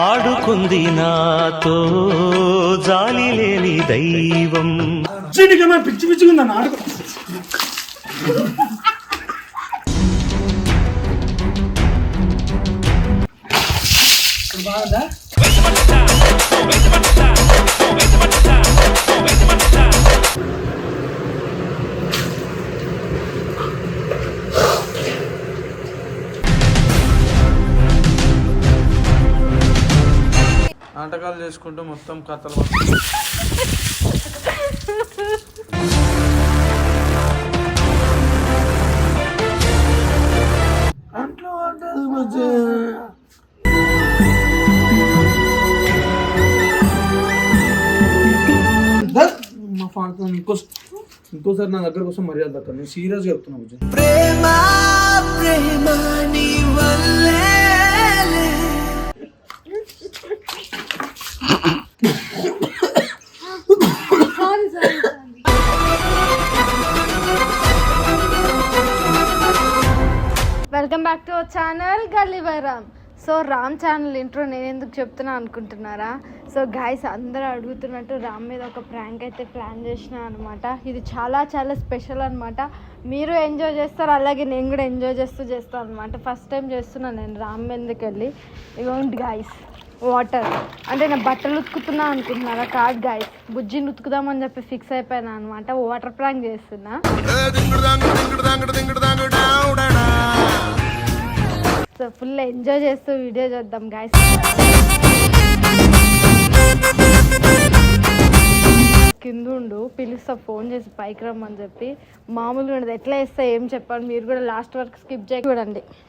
ఆడుకుంది నాతో జాలి లేని దైవం. చీటికన్నా పిచ్చి పిచ్చిగా ఉందా? నాటకం. నాటకాలు చేసుకుంటూ మొత్తం కథలు అంట్లో పడ్డది బుజ్జి. ధర్. మా ఫాల్తో ఇంకో ఇంకోసారి నా దగ్గర కోసం మర్యాద దక్కదు నేను సీరియస్గా చెప్తున్నా Bujji welcome back to our channel Galli by Ram. So Ram channel intro నేను ఎందుకు చెప్తున్నా అనుకుంటున్నారా? సో గాయస్ అందరూ అడుగుతున్నట్టు రామ్ మీద ఒక ప్రాంక్ అయితే ప్లాన్ చేసిన అనమాట ఇది చాలా చాలా స్పెషల్ అనమాట మీరు ఎంజాయ్ చేస్తారు అలాగే నేను కూడా ఎంజాయ్ చేస్తూ చేస్తాను అనమాట ఫస్ట్ టైం చేస్తున్నాను నేను రామ్ మీదకి వెళ్ళి. ఇవ్వండి గాయస్ వాటర్. అంటే నేను బట్టలు ఉతుకుతున్నా అనుకుంటున్నారా కాదు గాయస్ బుజ్జిని ఉతుకుదామని చెప్పి ఫిక్స్ అయిపోయాను అనమాట. వాటర్ ప్రాంక్ చేస్తున్నా. సో ఫుల్ ఎంజాయ్ చేస్తూ వీడియో చేద్దాం గాయస్ కింద ఉండు పిలుస్తా ఫోన్ చేసి పైకి రమ్మని చెప్పి. మామూలుగా ఉండదు. ఎట్లా వేస్తా ఏం చెప్పాలి మీరు కూడా లాస్ట్ వరకు స్కిప్ చేయ. చూడండి.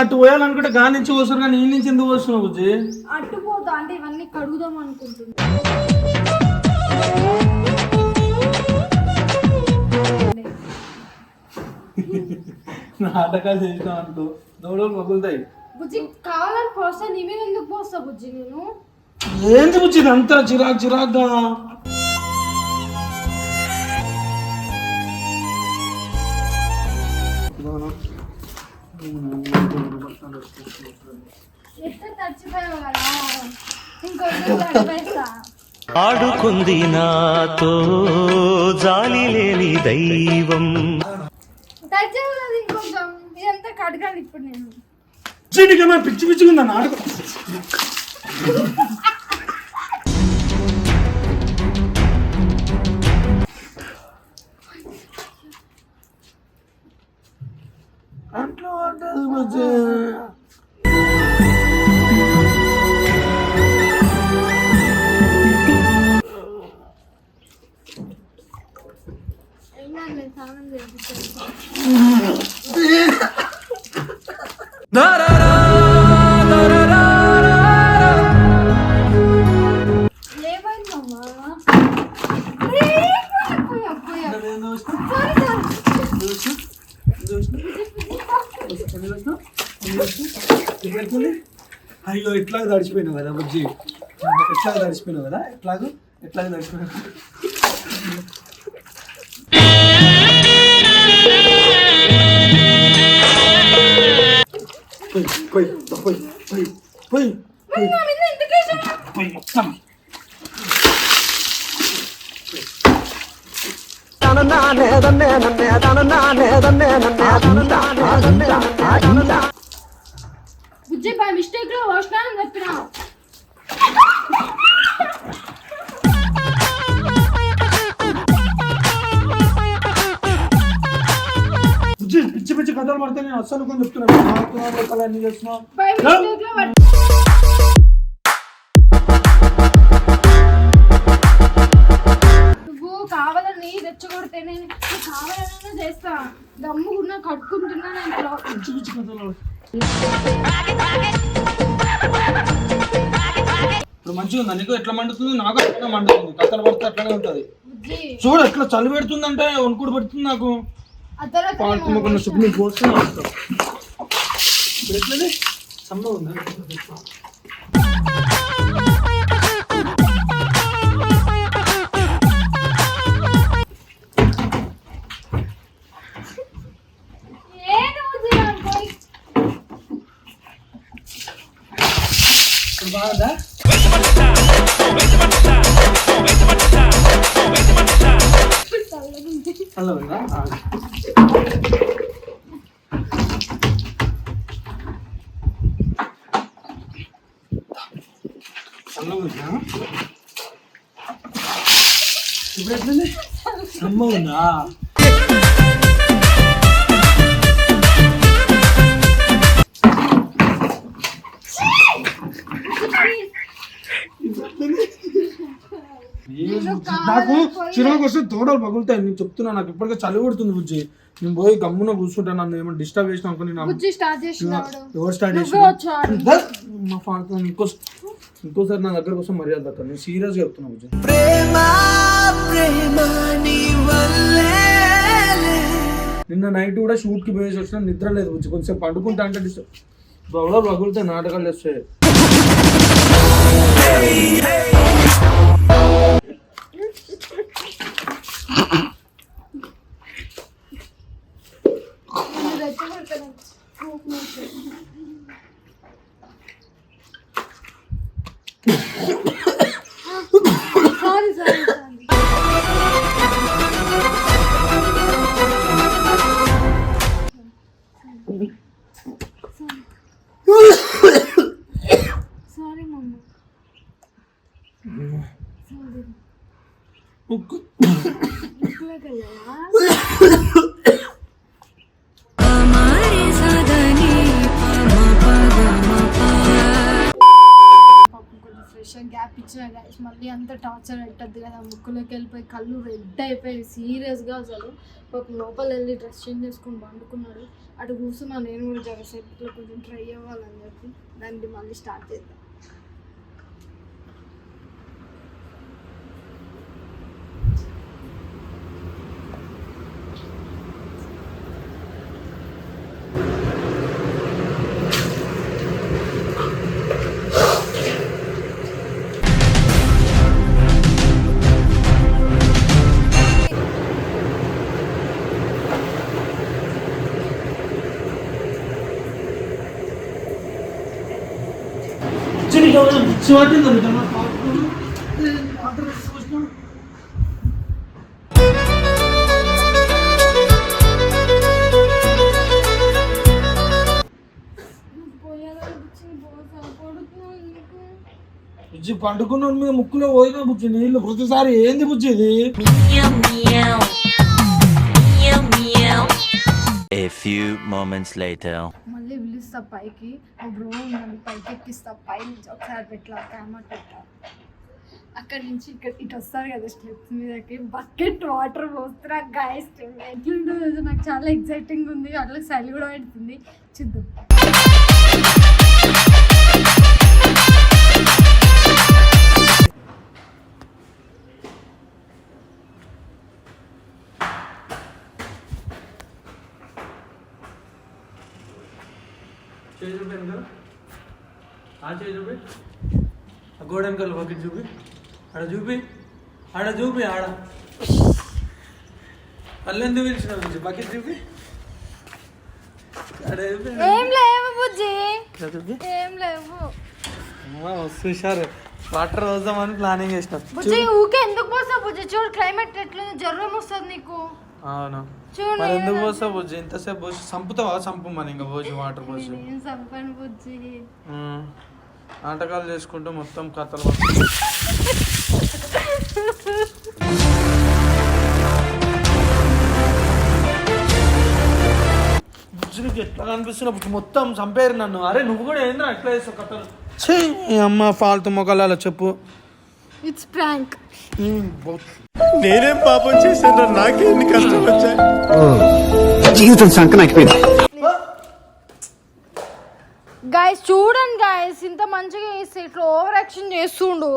అటు పోయాలనుకుంటే గా నుంచి పోస్తారు కానీ ఈ నుంచి ఎందుకు వస్తున్నావు బుజ్జి? అటు పోతా అంటే ఇవన్నీ కడుగుదాం అనుకుంటున్నా. నాటకాలు చేసినాం అనుకో. దౌడలు పగులుతాయి బుజ్జి కావాలని పోస్తా నీ మీద ఎందుకు పోస్తా బుజ్జి నేను? ఏంది బుజ్జి అంతా చిరాకు చిరాకుగా? ఆడుకుంది నాతో జాలి లేని దైవం. ఇప్పుడు నేను చీటికన్నా పిచ్చి పిచ్చిగా ఉందా? నాటకం. పడ్డది బుజ్జి. ఏం కాదు అయ్యో ఎట్లాగ తడిచిపోయినావు కదా బుజ్జి. ఎట్లాగ తడిచిపోయినావు కదా ఎట్లాగ ఎట్లాగ తడిచిపోయినావు. పోయి పోయి పోయి పోయి పోయి పోయి. నా మీద ఎందుకు వేసావు? పోయి మొత్తం. బుజ్జి బై మిస్టేక్లో వస్తాను చెప్పినావు బుజ్జి నువ్వు కావాలని రెచ్చగొడితే నేను నువ్వు కావాలనే చేస్తా. దమ్ముకున్నా కట్టుకుంటున్నా నేను. పిచ్చి పిచ్చి కథలు ఇప్పుడు మంచిగా ఉందా. నీకు ఎట్లా మండుతుంది? నాకు అట్లనే మండుతుంది? కథలు పడితే అట్లనే ఉంటది. చూడు ఎట్లా చలి పెడుతుందంటే వణుకుడు పెడుతుంది నాకు. పాడుతున్న సుఖం నీకు ఇప్పుడు ఎట్లది? చల్లగా ఉందా ఇప్పుడు ఎట్లుంది సమ్మ ఉందా నాకు చిరాకు వస్తే తోడలు పగులుతాయి నేను చెప్తున్నా నాకు ఇప్పటికే చలి కొడుతుంది బుజ్జి. నేను పోయి గమ్మున కూర్చుంటా నన్ను ఏమైనా డిస్టర్బ్ చేసిన అనుకుని నా బుజ్జి స్టార్ట్ చేసినాడు ఎవరు స్టార్ట్ చేసిన ఇంకో ఇంకోసారి నా దగ్గర కోసం మర్యాద దక్క నేను సీరియస్గా చెప్తున్నా బుజ్జి. నిన్న నైట్ కూడా షూట్కి పోయేసి వచ్చిన నిద్ర లేదు బుజ్జి. కొంచెం పండుకుంటా అంటే డిస్టర్బ్ పగులుతాయి నాటకాలు చేస్తాయి Sorry sorry sorry sorry mummy sorry ఉక్కు. ఇట్లోకి వెళ్ళావా గ్యాప్ మళ్ళీ అంత టార్చర్ పెట్టద్దు కదా ముక్కులోకి వెళ్ళిపోయి కళ్ళు రెడ్ అయిపోయి సీరియస్గా అసలు. ఒక లోపల వెళ్ళి డ్రెస్ చేంజ్ చేసుకుని వండుకున్నాడు అటు కూర్చున్నా నేను కూడా జరసేపు ఇట్లా కొంచెం ట్రై అవ్వాలని చెప్పి దాన్ని మళ్ళీ స్టార్ట్ చేద్దాం. బుజ్జి పండుకున్న మీద ముక్కులో పోయినా బుజ్జి నీళ్ళు ప్రతిసారి ఏంది బుజ్జి ఇది? A few moments later. ఎక్కిస్తా పైకి. ఓ బ్రో నన్ను పైకి ఎక్కిస్తా. పై నుంచి ఒకసారి పెట్టలా కెమెరా పెట్టా అక్కడి నుంచి ఇక్కడ ఇటు వస్తారు కదా స్టెప్స్ మీదకి. బకెట్ వాటర్ పోస్తున్నా గాయస్ ఎట్లుంటుందో నాకు చాలా ఎగ్జైటింగ్ ఉంది. అట్లా చలి కూడా పెడుతుంది. చూద్దాం. ఆ చేయి చూపి. ఆ గోడ వెనకాల బకెట్ చూపి. ఆడ చూపి. ఆడ చూపి ఆడ. అల్లెందుకు పిలిచిన బుజ్జి? బకెట్ చూపి. ఏం లేవు బుజ్జి. ఏం లేవు. హుషారు. వాటర్ వద్దామని ప్లానింగ్ చేసినాం. బుజ్జి ఊకే ఎందుకు పోస్తావు బుజ్జి? చూడు క్లైమేట్ ఎట్లుంది జ్వరం వస్తుంది నీకు. అవును. చూడు మరి ఎందుకు పోస్తావు బుజ్జి? ఇంతసేపు పోసి చంపుతావా చంపు మన ఇంకా పోసి వాటర్ పోసి. చంపాను బుజ్జి. నాటకాలు చేసుకుంటూ మొత్తం కథలు. బుజ్జినికి ఎట్లా కనిపిస్తున్నా? మొత్తం చంపేరు నన్ను. అరే నువ్వు కూడా ఏంద్రా ఎట్లా చేస్తావు కథలు? ఛీ ఈ అమ్మ ఫాల్తు మొక్కలు అలా చెప్పు ఇట్స్ ప్రాంక్ నేనేం పాపం చేశాను నాకే కష్టాలు వచ్చాయి? జీవితం సంకనాకిపోయింది. గైస్ చూడండి గాయస్ ఇంత మంచిగా చేస్తే ఇట్లా ఓవర్ యాక్షన్ చేస్తుండు.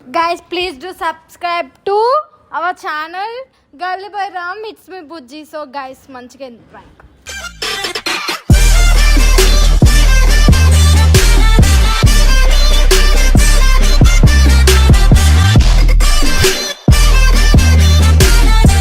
Guys please do subscribe to our channel Galli by Ram it's me Bujji so guys మంచిగా ప్రాంక్